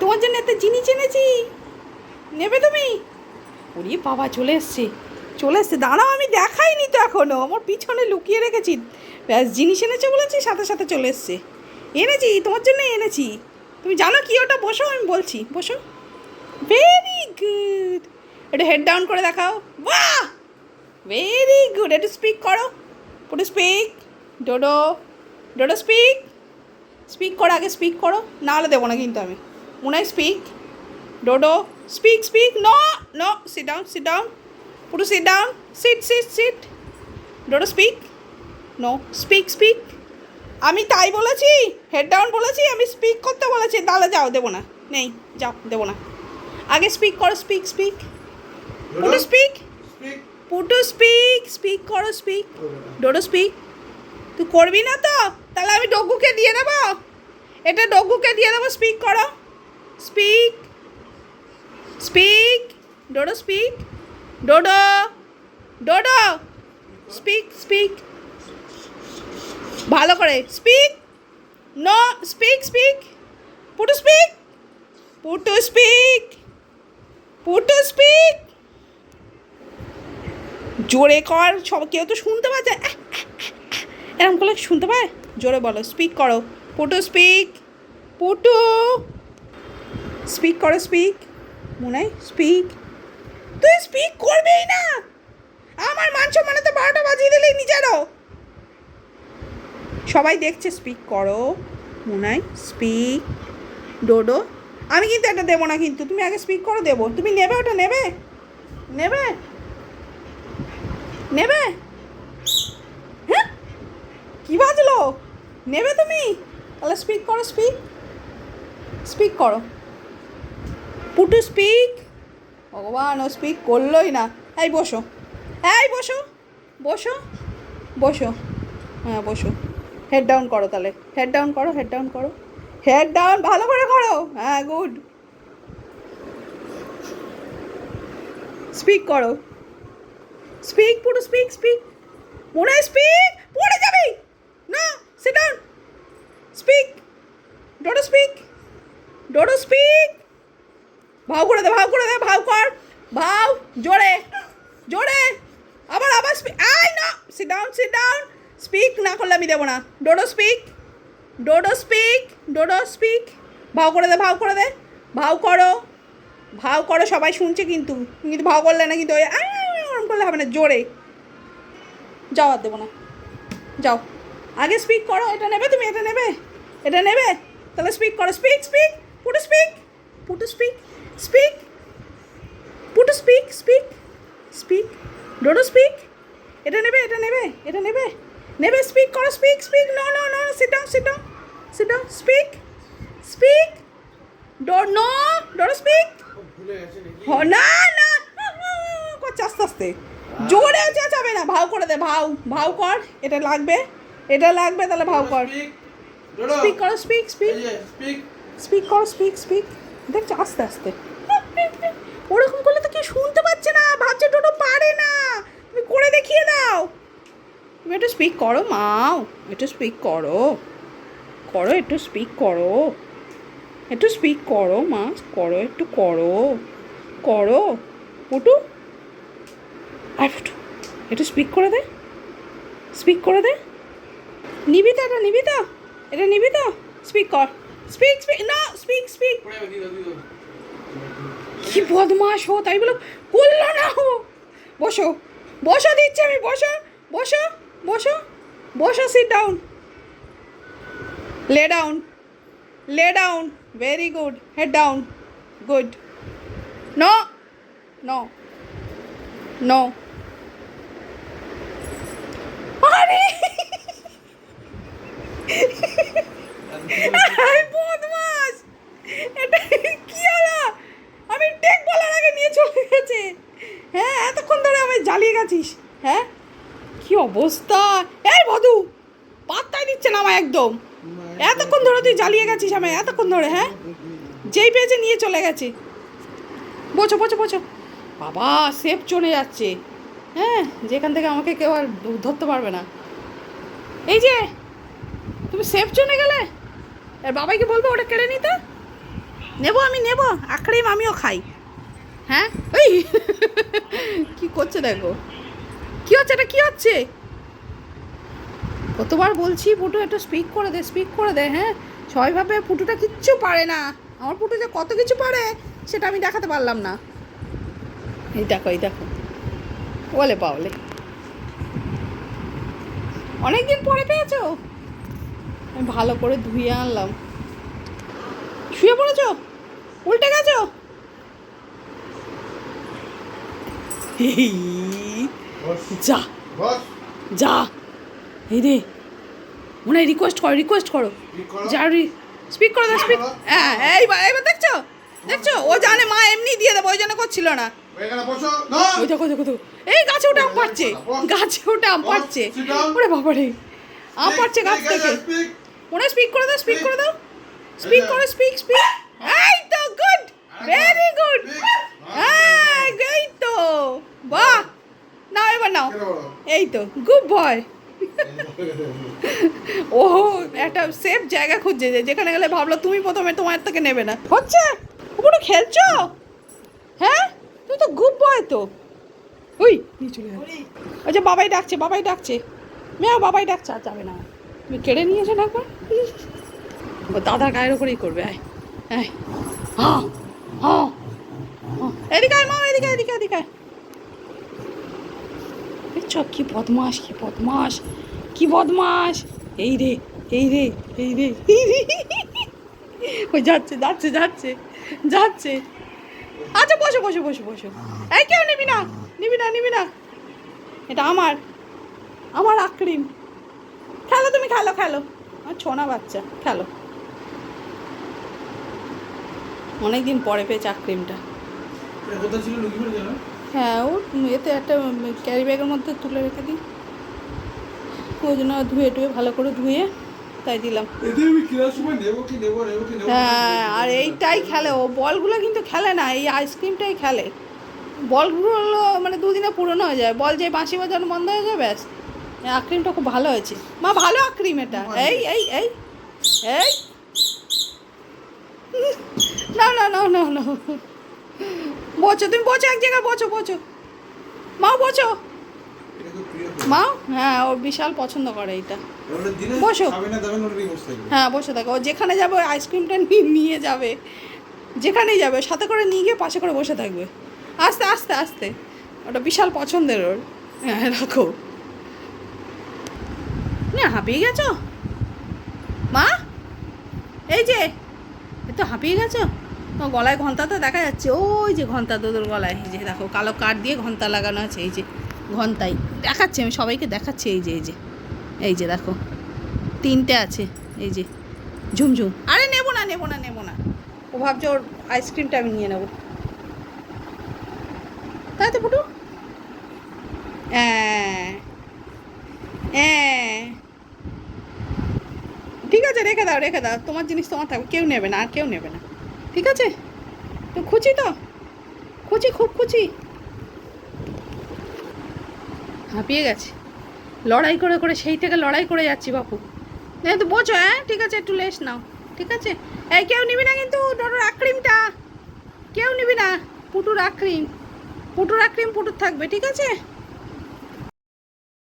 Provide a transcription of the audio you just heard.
তোমার জন্য এত জিনিস এনেছি। নেবে তুমি? ওরে বাবা চলে এসছে। চলে এসছে। দাঁড়াও, আমি দেখাইনি তো এখনও আমার পিছনে লুকিয়ে রেখেছি। ব্যাস, জিনিস এনেছে বলেছি, সাথে সাথে চলে এসছে। এনেছি, তোমার জন্য এনেছি। তুমি জানো কি? ওটা বসো, আমি বলছি। বসো। ভেরি গুড একটু হেড ডাউন করে দেখাও। বাহ! ভেরি গুড একটু স্পিক করো। পুরো speak Dodo Dodo speak speak করো, আগে স্পিক করো। নাহলে দেবো না কিন্তু আমি। হয় speak Dodo speak speak no no sit down sit down পুরো sit down sit sit sit Dodo speak no speak speak আমি তাই বলেছি হেড ডাউন বলেছি আমি স্পিক করতে বলেছি তাহলে যাও দেবো না। নেই যাও দেবো না। আগে স্পিক করো speak speak Putu speak Speak. Putu speak speak করো স্পিক ডোডো স্পিক তুই করবি না তো? তাহলে আমি ডগুকে দিয়ে দেবো? এটা ডগুকে দিয়ে দেবো স্পিক করো। Speak speak Dodo speak Dodo Dodo speak speak ভালো করে। Speak no speak speak Putu speak Putu speak Putu speak জোরে কর। সব কেউ তো শুনতে পাচ্ছে এরকম করলে শুনতে পায়? জোরে বলো। স্পিক করো। পুটু স্পিক পুটু স্পিক করো, স্পিক। মনে স্পিক। তুই স্পিক করবেই না। আমার মান সম্মানে তো বারোটা বাজিয়ে দিলেই নিজেরও। সবাই দেখছে, স্পিক করো। মুনাই, স্পিক। ডোডো, আমি কিন্তু এটা দেবো না কিন্তু। তুমি আগে স্পিক করো, দেবো। তুমি নেবে ওটা, নেবে? নেবে? নেবে? হ্যাঁ? কি বাজলো? নেবে তুমি? তাহলে স্পিক করো, স্পিক। স্পিক করো। পুটু স্পিক ভগবান, ও স্পিক করলোই না। এই বসো। এই বসো। বসো। বসো। হ্যাঁ বসো। হেড ডাউন করো তাহলে। হেড ডাউন করো হেড ডাউন করো। হেড ডাউন ভালো করে করো। হ্যাঁ গুড স্পিক করো। স্পিক পুরো স্পিক স্পিক মনে হয় স্পিক পড়ে যাবে? না sit down speak Dodo speak Dodo speak ভাও করে দে, ভাও করে দে, ভাও কর। ভাও, জোরে জোরে। আবার আবার আই না। Sit down sit down speak না করলে আমি দেবো না। Dodo speak Dodo speak Dodo speak ভাও করে দে, ভাও করে দে। ভাও করো। ভাও করো, সবাই শুনছে কিন্তু। কিন্তু ভাও করলে না কিন্তু ওরম করলে হবে না, জোরে। যাও আর দেবো না। যাও। আগে স্পিক করো, এটা নেবে তুমি, এটা নেবে। এটা নেবে? তাহলে স্পিক করো। Speak speak Putu speak Putu speak speak Putu speak speak speak Dodo speak এটা নেবে এটা নেবে এটা নেবে। নেবে স্পিক করো speak speak no no no sit down sit down sit down speak speak do no Dodo speak না না করছে আস্তে আস্তে। জোরে চেঁচাবে না ভাও করে দে ভাও ভাও কর এটা লাগবে এটা লাগবে তাহলে ভাও কর. ডোডো। স্পিক করো স্পিক স্পিক. স্পিক করো স্পিক স্পিক দেখছ আস্তে আস্তে। ওরকম করলে তো কেউ শুনতে পাচ্ছে না। ভাবছে টোটো পারে না। তুমি করে দেখিয়ে দাও। তুমি একটু স্পিক করো মাও একটু স্পিক করো। করো, একটু স্পিক করো। একটু স্পিক করো, মা। করো, একটু করো। করো। পুটু। আর ফুটু একটু স্পিক করে দে। স্পিক করে দে। নিবি তো এটা নিবি তো এটা নিবি তো স্পিক কর স্পিক স্পিক না স্পিক স্পিক পড়ে যাবে, দিয়ে দাও, দিয়ে দাও। কি বদমাস হো তাই বলো। করল না হো বসো বসো দিচ্ছি আমি, বসো বসো বসো বসো sit down lay down lay down very good head down good no no no আরে এই বদমাস এটা কি হলো আমি টেক বলার আগে নিয়ে চলে গেছে হ্যাঁ এতক্ষণ ধরে গেছিস হ্যাঁ? কি অবস্থা? এই বধু! পাত্তাই দিচ্ছে না আমার একদম। এতক্ষণ ধরে তুই জ্বালিয়ে গেছিস আমায়, এতক্ষণ ধরে হ্যাঁ? যেই পেয়েছে নিয়ে চলে গেছে। বোঝো বোঝো বোঝো। বাবা, সেফ চলে যাচ্ছে। হ্যাঁ? যেখান থেকে আমাকে কেউ আর ধরতে পারবে না। এই যে, তুমি সেফ চলে গেলে? আর বাবাইকে বলব, ওটা কেড়ে নিতে? নেব আমি, নেব। আখড়িম আমিও খাই। হ্যাঁ? ওই কি করছে দেখো? কি হচ্ছে? এটা কি হচ্ছে? কতবার বলছি পুটু একটু স্পিক করে দে স্পিক করে দে হ্যাঁ? সবাই ভাবে পুটুটা কিচ্ছু পারে না। আমার পুটু যে কত কিছু পারে, সেটা আমি দেখাতে পারলাম না। এই দেখো এই দেখো। বলে পাওলে অনেকদিন পরে পেয়েছ? আমি ভালো করে ধুয়ে আনলাম। শুয়ে পড়েছ? উল্টে গেছো এই, বস যা। যা। এই রে। মনে রিকোয়েস্ট করো রিকোয়েস্ট করো। যা স্পিক করে দাও স্পিক হ্যাঁ এইবার এবার দেখছ? দেখছ? ও জানে মা এমনি দিয়ে দেবো, ওই জন্য করছিল না। ওই দেখো দেখো এই গাছে উঠে আম পাচ্ছে গাছে উঠে আম পাচ্ছে ওরে বাবা রে। আম পাচ্ছে গাছ থেকে। মনে স্পিক করে দাও স্পিক করে দাও। স্পিক করো স্পিক স্পিক এই তো গুড ভেরি গুড হ্যাঁ এই তো। বাহ! নাও এবার নাও। এই তো গুড বয় ও একটা সেফ জায়গা খুঁজছে যে যেখানে গেলে ভাবলো তুমি প্রথমে তোমার থেকে নেবে না। হচ্ছে? ওগুলো খেলছো? হ্যাঁ? তুমি তো গুড বয় তো। ওই নিয়ে চলে ওই যে বাবাই ডাকছে বাবাই ডাকছে। মেয়া বাবাই ডাকছে। আর যাবে না। তুমি কেড়ে নিয়েছো না একবার ও দাদার গায়ের ওপরেই করবে আয়। আয়। হ্যাঁ হ্যাঁ। হ্যাঁ। এদিকে আয় মা এদিকে এদিকে এদিকে আয়। দেখছ? কি বদমাস কি বদমাস কি বদমাস এই রে এই রে এই রে। ওই যাচ্ছে যাচ্ছে যাচ্ছে যাচ্ছে। আচ্ছা বসো বসো বসো বসো। এই কেউ নিবি না নিবি না নিবি না। এটা আমার আমার আক্রিম। খেলো তুমি, খেলো খেলো। আমার ছোনা বাচ্চা, খেলো। অনেকদিন পরে পেয়েছে আক্রিমটা। কোথায় ছিল? হ্যাঁ ও এতে একটা ক্যারি ব্যাগের মধ্যে তুলে রেখে দিই। ওই জন্য ধুয়ে টুয়ে ভালো করে ধুয়ে তাই দিলাম। হ্যাঁ আর এইটাই খেলে ও বলগুলো কিন্তু খেলে না এই আইসক্রিমটাই খেলে। বলগুলো মানে দুদিনে পুরনো হয়ে যায় বল যে বাঁশি বাজানো বন্ধ হয়ে যায় ব্যাস। আক্রিমটা খুব ভালো হয়েছে। মা ভালো আক্রিম এটা। এই এই এই এই। না না না না না। বোঝো তুমি বোঝো এক জায়গায় বোঝো বোঝো মা বোঝো এটা খুব হ্যাঁ ও বিশাল পছন্দ করে এটা। বসো। হ্যাঁ বসে থাকো। ও যেখানে যাবে ওই আইসক্রিমটা নিয়ে যাবে। যেখানেই যাবে সাথে করে নিয়ে গিয়ে পাশে করে বসে থাকবে। আস্তে আস্তে আস্তে। ওটা বিশাল পছন্দের ওর। হ্যাঁ রাখো। না হাঁপিয়ে গেছো? মা? এই যে এ তো হাঁপিয়ে গেছো? গলায় ঘণ্টা তো দেখা যাচ্ছে। ওই যে ঘণ্টা তোদের গলায়। এই যে দেখো, কালো কাঠ দিয়ে ঘণ্টা লাগানো আছে, এই যে ঘন্টাই দেখাচ্ছি, আমি সবাইকে দেখাচ্ছি, এই যে এই যে এই যে দেখো, তিনটে আছে, এই যে, ঝুমঝুম। আরে নেব না নেব না নেব না। ও ভাবছে ওর আইসক্রিমটা আমি নিয়ে নেব। তাই তো, পুটু? হ্যাঁ হ্যাঁ। ঠিক আছে, রেখে দাও রেখে দাও। তোমার জিনিস তোমার থাকবে কেউ নেবে না, আর কেউ নেবে না। ঠিক আছে? তো খুঁজি তো। খুঁজি, খুব খুঁজি। হাঁপিয়ে গেছে। লড়াই করে করে, সেই থেকে লড়াই করে যাচ্ছি বাপু। এই তো বোঝো হ্যাঁ? ঠিক আছে, একটু লেস নাও। ঠিক আছে? এই কেউ নিবি না কিন্তু ডোডোর আক্রিমটা। কেউ নিবি না, পুটুর আক্রিম। পুটুর আক্রিম পুটুর থাকবে, ঠিক আছে?